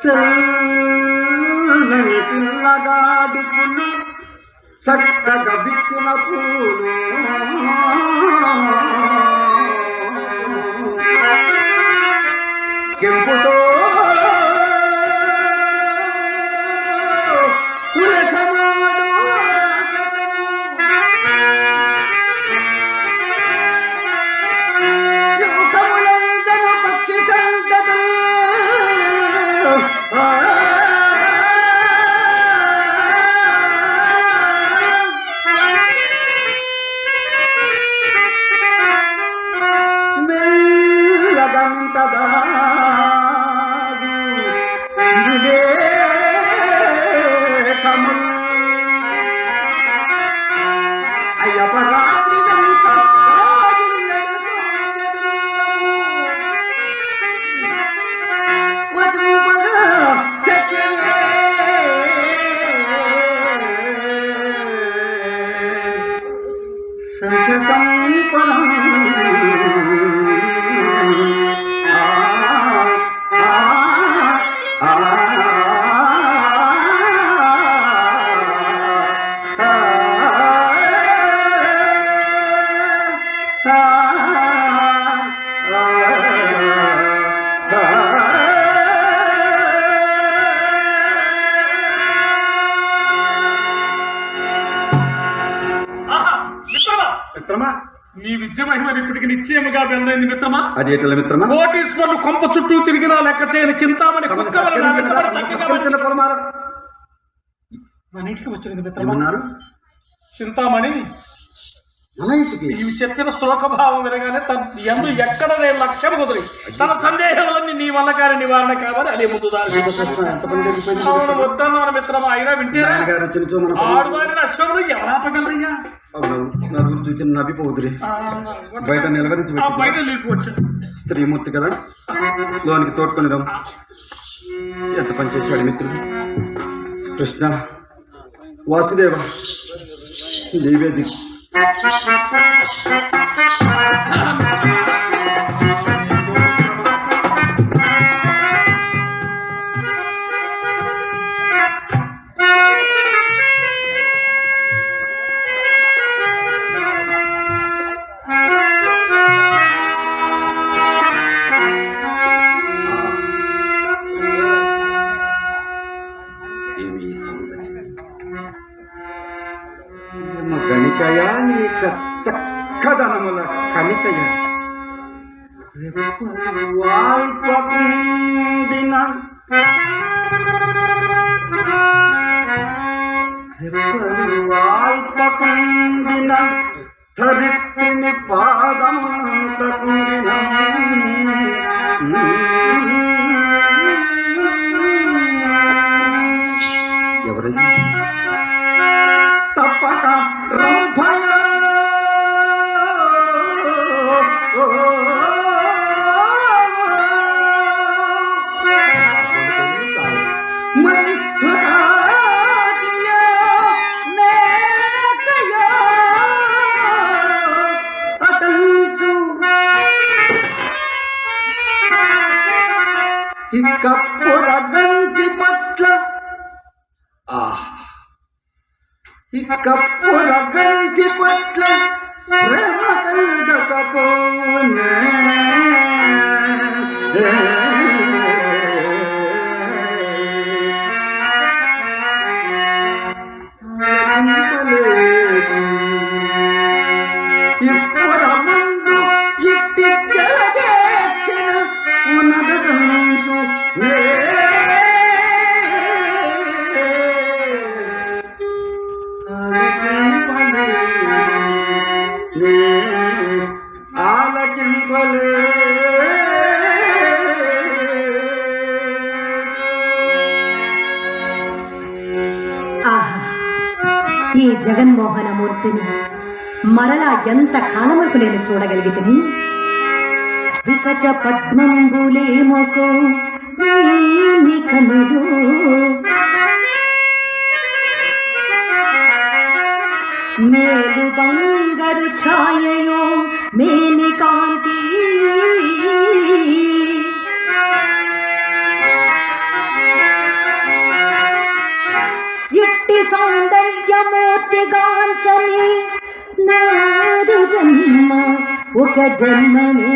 చెల్లని పిల్లగాడుకుని చక్కగా బిచ్చిన పూలు కెంపుతో మెల్లగా విద్య మహిమని ఇప్పటికి నిశ్చయముగా వెళ్ళైంది మిత్రమా? అది ఎట్ల మిత్రమా? కోటీశ్వర్లు కొంప చుట్టూ తిరిగినా లెక్క చేయని చింతామణి మన ఇంటికి వచ్చింది మిత్రమా? చింతామణి మన ఇంటికి నీవు చెప్పిన శ్లోకభావం వినగానే తన ఎందు ఎక్కడ నేను లక్ష్యం కుదిరి. తన సందేహాలన్నీ నీ వల్ల కానీ నివారణ కావాలి అదే ముందు అవును వద్దన్నారు మిత్రమా అయినా వింటేరా? ఆడుదాని అశ్వములు ఎవరు ఆపగలరయ్యా? నలుగురు నవ్విపోదురి ఆ, బయట నిలవరించి పెట్టి బయట వెళ్ళిపోవచ్చు స్త్రీమూర్తి కదా? లోనికి తోడుకొని రం. ఎంత పని చేశాడు మిత్రుడు? కృష్ణ వాసుదేవ నీవే దిక్కు. Ah. రెప్పలు వాల్పకుండిన రెప్పలు వాల్పకుండిన ధరిత్రిని ఇకప్పుర గంటి పట్ల ఆహా ఇకప్పుర రగంటి పట్ల ప్రేమ కలగకపోనే. ఆలకింపలే ఈ జగన్మోహన మూర్తిని మరలా ఎంత కాలములకు నేను చూడగలిగితిని? వికచ పద్మంబులేమోకో కనులు. మేలు బంగారు ఛాయయో మేని సౌందర్యమూర్తి గాంచని నాది జన్మ ఒక జన్మనే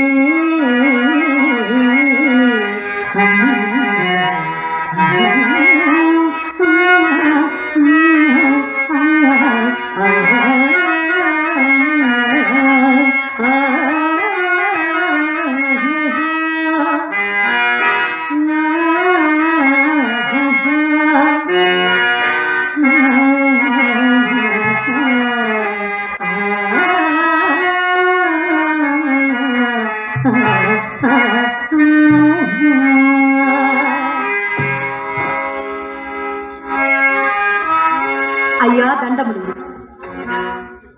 అయ్యా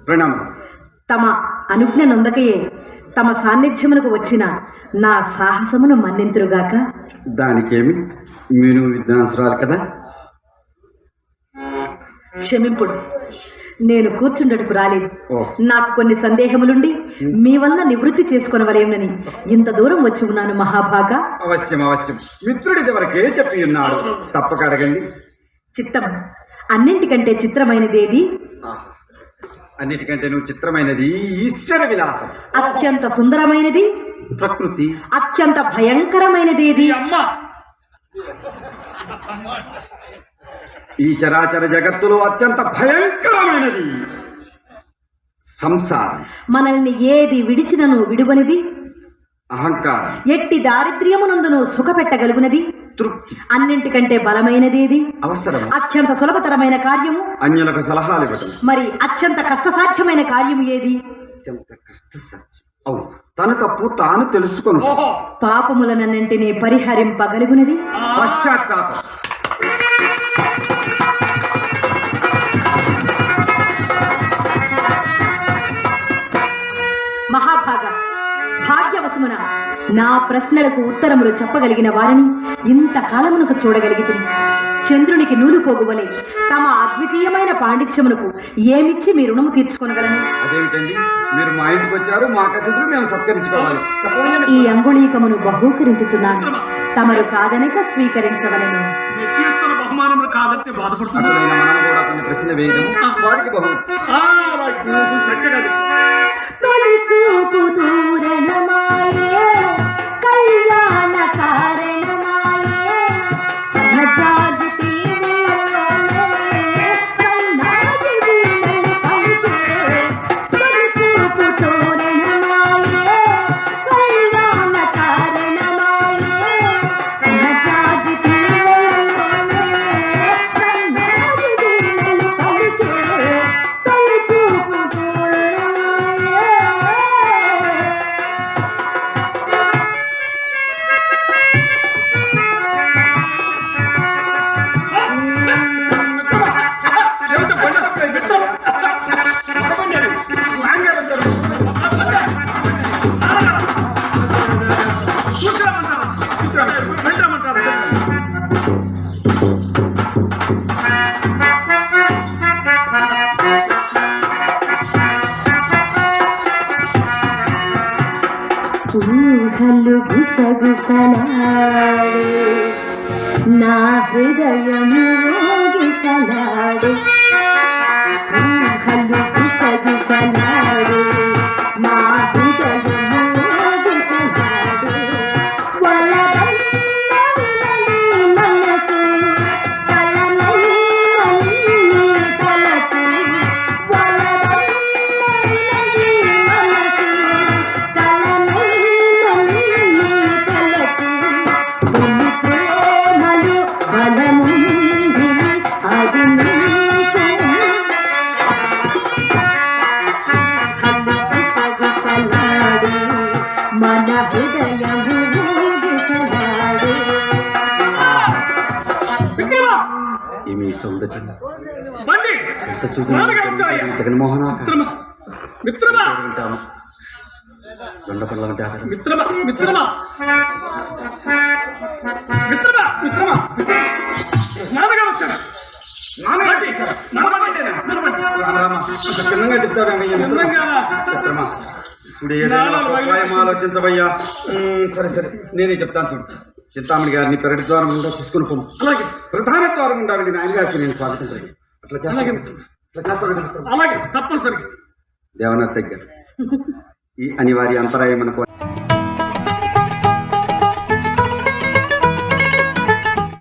ప్రణామం. తమ అనుజ్ఞ నొందకయే తమ సాన్నిధ్యమునకు వచ్చిన నా సాహసమును మన్నింతురుగాక. దానికేమి? మీరు విద్వాంసురాలు కదా? క్షమింపుడు. నేను కూర్చుండటకు రాలేదు. నాకు కొన్ని సందేహములుండి మీ వలన నివృత్తి చేసుకొనవలేమని ఇంత దూరం వచ్చి ఉన్నాను మహాభాగా. అవశ్యం అవశ్యం. మిత్రుడిది వరకే చెప్పి ఉన్నాడు. తప్పక అడగండి. చిత్తం. అన్నింటికంటే చిత్రమైనదేది. అన్నిటికంటే నువ్వు చిత్రమైనది ఈశ్వర విలాసం. అత్యంత సుందరమైనది? ప్రకృతి. అత్యంత భయంకరమైనదేది? ఈ అమ్మ! ఈ చరాచర జగత్తులో అత్యంత భయంకరమైనది సంసారం. మనల్ని ఏది విడిచినను విడువనిది? అహంకారం. ఎట్టి దారిద్ర్యమునందును సుఖపెట్టగలుగునది? తృప్తి. అన్నింటికంటే బలమైనదేది అవసరం అత్యంత సులభతరమైన కార్యము? అన్యులకు సలహాలు ఇవ్వటం. మరి అత్యంత కష్టసాధ్యమైన కార్యము ఏది? అత్యంత కష్టసాధ్యం. అవును తన తప్పు తాను తెలుసుకొను. పాపములనన్నింటినీ పరిహరింపగలుగునది? పశ్చాత్తాపం. మహాభాగ. భాగ్యవశమున నా ప్రశ్నలకు ఉత్తరములు చెప్పగలిగిన వారిని ఇంతకాలమునకు చూడగలిగితే చంద్రునికి నూలు పోగువలే తమ అద్వితీయమైన పాండిత్యమునకు ఏమిచ్చి మీ రుణము తీర్చుకొనగలను? అదేమిటండి? మీరు మా ఇంటికి వచ్చారు మా అతిథులు మేము సత్కరించుకోవాలి. ఈ అంగుళీకమును బహూకరించుచున్నాను. తమరు కాదనక స్వీకరించవలను. మీరు చేస్తున్న బహుమానములు కాదంటే బాధపడుతున్నారు. అటులైన మనం కూడా కొన్ని ప్రశ్న వేయడం వారికి బహు. చక్కగా. తొలి Sama. ఈమె సౌందర్యం ఎంత చూసి నాన్నగారు వచ్చారయ్యా. జగన్మోహన దొండపల్ల ఉంటారు మిత్రమా మిత్రమా మిత్రమా మిత్రమా? నాన్నగారు అంత చిన్నగా చెప్తావేమయ్యా ఇప్పుడు ఏదైనా ఉపాయం ఆలోచించవయ్యా? సరే సరే. నేనే చెప్తాను చూడు. చింతామణి గారిని పెరటి ద్వారం గుండా తీసుకుని పోను. అలాగే. ప్రధాన ద్వారం గుండా వెళ్ళిన ఆయన గారికి నేను స్వాగతం పలికి అట్లా అలాగే చేస్తా మిత్రుడు అట్లా చేస్తావు కదా అలాగే తప్పనిసరిగా. దేవనాథ్ దగ్గర. ఈ అనివార్య అంతరాయం మనకు